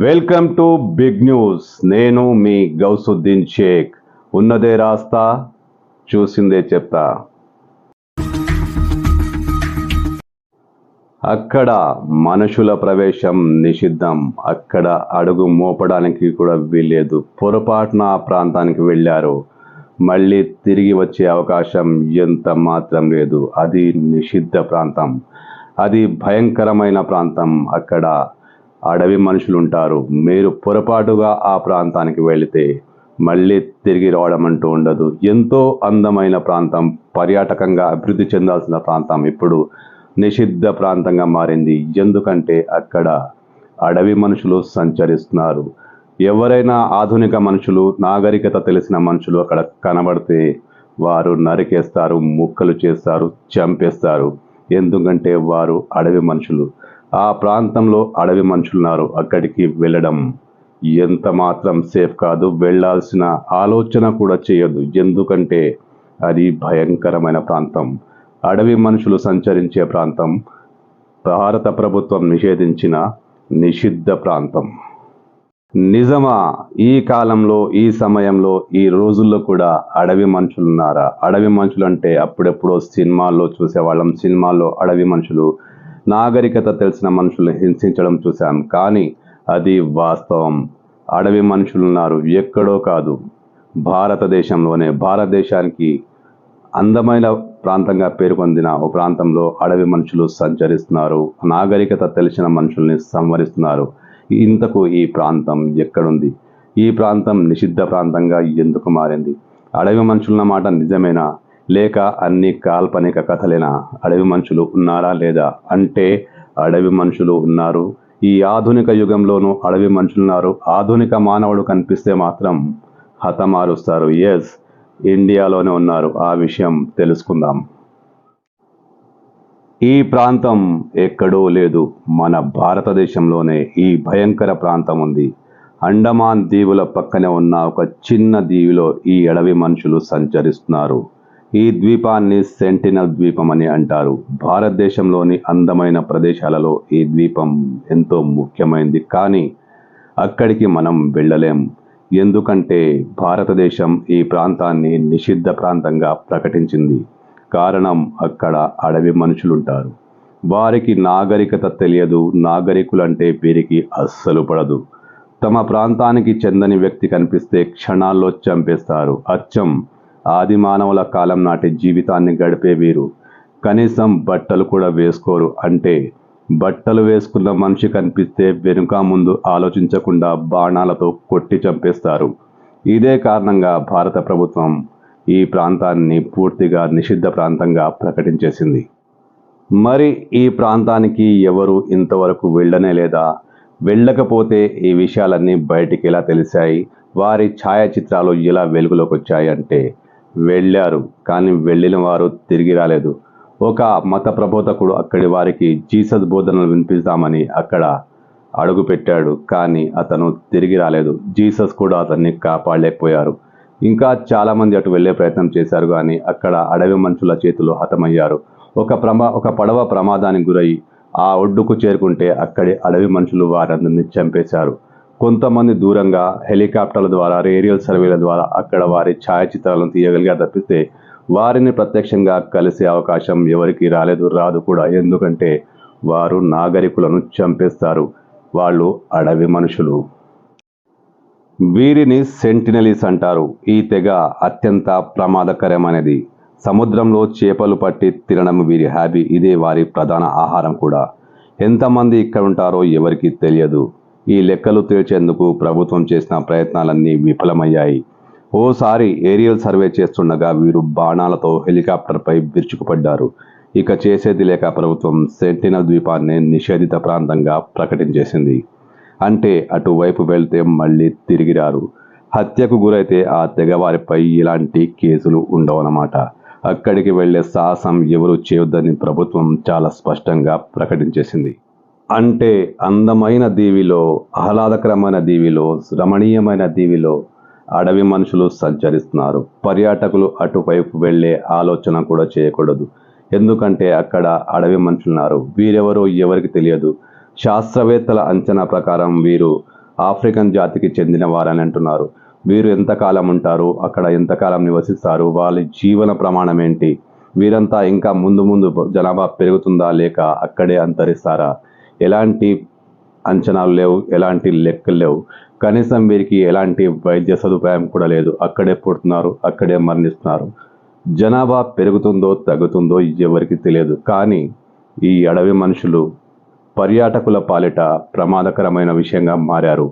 Welcome to big news. నేను మీ గౌసుద్దీన్ షేక్. ఉన్నదే రాస్తా చూసిందే చెప్తా. అక్కడ మనుషుల ప్రవేశం నిషిద్ధం. అక్కడ అడుగు మోపడానికి కూడా వీల్లేదు. పొరపాటున ఆ ప్రాంతానికి వెళ్ళారు. మళ్ళీ తిరిగి వచ్చే అవకాశం ఎంత మాత్రం లేదు. అది నిషిద్ధ ప్రాంతం. అది భయంకరమైన ప్రాంతం. అక్కడ అడవి మనుషులు ఉంటారు మీరు పొరపాటుగా ఆ ప్రాంతానికి వెళితే మళ్ళీ తిరిగి రావడం అంటూ ఉండదు. ఎంతో అందమైన ప్రాంతం పర్యాటకంగా అభివృద్ధి చెందాల్సిన ప్రాంతం ఇప్పుడు నిషిద్ధ ప్రాంతంగా మారింది. ఎందుకంటే అక్కడ అడవి మనుషులు సంచరిస్తున్నారు. ఎవరైనా ఆధునిక మనుషులు నాగరికత తెలిసిన మనుషులు అక్కడ కనబడితే వారు నరికేస్తారు ముక్కలు చేస్తారు చంపేస్తారు. ఎందుకంటే వారు అడవి మనుషులు. ఆ ప్రాంతంలో అడవి మనుషులున్నారు. అక్కడికి వెళ్ళడం ఎంత మాత్రం సేఫ్ కాదు. వెళ్ళాల్సిన ఆలోచన కూడా చేయదు ఎందుకంటే అది భయంకరమైన ప్రాంతం. అడవి మనుషులు సంచరించే ప్రాంతం. భారత ప్రభుత్వం నిషేధించిన నిషిద్ధ ప్రాంతం. నిజమా? ఈ కాలంలో ఈ సమయంలో ఈ రోజుల్లో కూడా అడవి మనుషులు ఉన్నారా అడవి మనుషులు అంటే అప్పుడెప్పుడో సినిమాల్లో చూసేవాళ్ళం. సినిమాల్లో అడవి మనుషులు నాగరికత తెలిసిన మనుషుల్ని హింసించడం చూశాం. కానీ అది వాస్తవం. అడవి మనుషులు ఉన్నారు. ఎక్కడో కాదు. భారతదేశంలోనే భారతదేశానికి అందమైన ప్రాంతంగా పేరుపొందిన ఒక ప్రాంతంలో అడవి మనుషులు సంచరిస్తున్నారు. నాగరికత తెలిసిన మనుషుల్ని సంవరిస్తున్నారు. ఇంతకు ఈ ప్రాంతం ఎక్కడుంది? ఈ ప్రాంతం నిషిద్ధ ప్రాంతంగా ఎందుకు మారింది? అడవి మనుషుల మాట నిజమేనా? లేక అన్ని కాల్పనిక కథలైన అడవి మనుషులు ఉన్నారా లేదా అంటే అడవి మనుషులు ఉన్నారు. ఈ ఆధునిక యుగంలోనూ అడవి మనుషులు ఉన్నారు. ఆధునిక మానవుడు కనిపిస్తే మాత్రం హతమారుస్తారు. ఎస్ ఇండియాలోనే ఉన్నారు. ఆ విషయం తెలుసుకుందాం. ఈ ప్రాంతం ఎక్కడో లేదు. మన భారతదేశంలోనే ఈ భయంకర ప్రాంతం ఉంది. అండమాన్ దీవుల పక్కనే ఉన్న ఒక చిన్న దీవిలో ఈ అడవి మనుషులు సంచరిస్తున్నారు. ఈ ద్వీపాన్ని సెంటినల్ ద్వీపం అని అంటారు. భారతదేశంలోని అందమైన ప్రదేశాలలో ఈ ద్వీపం ఎంతో ముఖ్యమైనది కానీ అక్కడికి మనం వెళ్ళలేం. ఎందుకంటే భారతదేశం ఈ ప్రాంతాన్ని నిషిద్ధ ప్రాంతంగా ప్రకటించింది. కారణం అక్కడ అడవి మనుషులుంటారు. వారికి నాగరికత తెలియదు. నాగరికులంటే వీరికి అస్సలు పడదు. తమ ప్రాంతానికి చెందని వ్యక్తి కనిపిస్తే క్షణాల్లో చంపేస్తారు. అచ్చం ఆది మానవుల కాలం నాటి జీవితాన్ని గడిపే వీరు. కనీసం బట్టలు కూడా వేసుకోరు అంటే బట్టలు వేసుకున్న మనిషి కనిపిస్తే వెనుక ముందు ఆలోచించకుండా బాణాలతో కొట్టి చంపేస్తారు. ఇదే కారణంగా భారత ప్రభుత్వం ఈ ప్రాంతాన్ని పూర్తిగా నిషిద్ధ ప్రాంతంగా ప్రకటించేసింది. మరి ఈ ప్రాంతానికి ఎవరు ఇంతవరకు వెళ్ళనే లేదా? వెళ్ళకపోతే ఈ విషయాలన్నీ బయటికి ఎలా తెలిసాయి? వారి ఛాయాచిత్రాలు ఎలా వెలుగులోకి వచ్చాయి అంటే వెళ్ళారు కానీ వెళ్ళిన వారు తిరిగి రాలేదు. ఒక మత ప్రబోధకుడు అక్కడి వారికి జీసస్ బోధనలు వినిపిస్తామని అక్కడ అడుగు పెట్టాడు కానీ అతను తిరిగి రాలేదు. జీసస్ కూడా అతన్ని కాపాడలేకపోయారు. ఇంకా చాలామంది అటు వెళ్ళే ప్రయత్నం చేశారు కానీ అక్కడ అడవి మనుషుల చేతిలో హతమయ్యారు. ఒక ప్రమా ఒక పడవ ప్రమాదానికి గురై ఆ ఒడ్డుకు చేరుకుంటే అక్కడి అడవి మనుషులు వారందరినీ చంపేశారు. కొంతమంది దూరంగా హెలికాప్టర్ల ద్వారా ఏరియల్ సర్వేల ద్వారా అక్కడ వారి ఛాయాచిత్రాలను తీయగలిగా తప్పిస్తే వారిని ప్రత్యక్షంగా కలిసే అవకాశం ఎవరికి రాలేదు రాదు కూడా. ఎందుకంటే వారు నాగరికులను చంపేస్తారు. వాళ్ళు అడవి మనుషులు. వీరిని సెంటినలీస్ అంటారు. ఈ తెగ అత్యంత ప్రమాదకరమైనది. సముద్రంలో చేపలు పట్టి తినడం వీరి హ్యాబీ ఇదే వారి ప్రధాన ఆహారం కూడా. ఎంతమంది ఇక్కడ ఉంటారో ఎవరికి తెలియదు. ఈ లెక్కలు తేల్చేందుకు ప్రభుత్వం చేసిన ప్రయత్నాలన్నీ విఫలమయ్యాయి. ఓసారి ఏరియల్ సర్వే చేస్తుండగా వీరు బాణాలతో హెలికాప్టర్పై విరుచుకుపడ్డారు ఇక చేసేది లేక ప్రభుత్వం సెంటినల్ ద్వీపాన్ని నిషేధిత ప్రాంతంగా ప్రకటించేసింది. అంటే అటువైపు వెళ్తే మళ్ళీ తిరిగిరారు హత్యకు గురైతే ఆ తెగవారిపై ఇలాంటి కేసులు ఉండవన్నమాట. అక్కడికి వెళ్ళే సాహసం ఎవరు చేయొద్దని ప్రభుత్వం చాలా స్పష్టంగా ప్రకటించేసింది. అంటే అందమైన దీవిలో ఆహ్లాదకరమైన దీవిలో రమణీయమైన దీవిలో అడవి మనుషులు సంచరిస్తున్నారు. పర్యాటకులు అటువైపు వెళ్ళే ఆలోచన కూడా చేయకూడదు. ఎందుకంటే అక్కడ అడవి మనుషులున్నారు. వీరెవరో ఎవరికి తెలియదు. శాస్త్రవేత్తల అంచనా ప్రకారం వీరు ఆఫ్రికన్ జాతికి చెందిన వారని అంటున్నారు. వీరు ఎంతకాలం ఉంటారు? అక్కడ ఎంతకాలం నివసిస్తారు? వాళ్ళ జీవన ప్రమాణం ఏంటి? వీరంతా ఇంకా ముందు ముందు జనాభా పెరుగుతుందా? లేక అక్కడే అంతరిస్తారా? ఎలాంటి అంచనాలు లేవు ఎలాంటి లెక్కలు లేవు. కనీసం వీరికి ఎలాంటి వైద్య సదుపాయం కూడా లేదు. అక్కడే పుడుతున్నారు అక్కడే మరణిస్తున్నారు. జనాభా పెరుగుతుందో తగ్గుతుందో ఎవరికి తెలియదు. కానీ ఈ అడవి మనుషులు పర్యాటకుల పాలిట ప్రమాదకరమైన విషయంగా మారారు.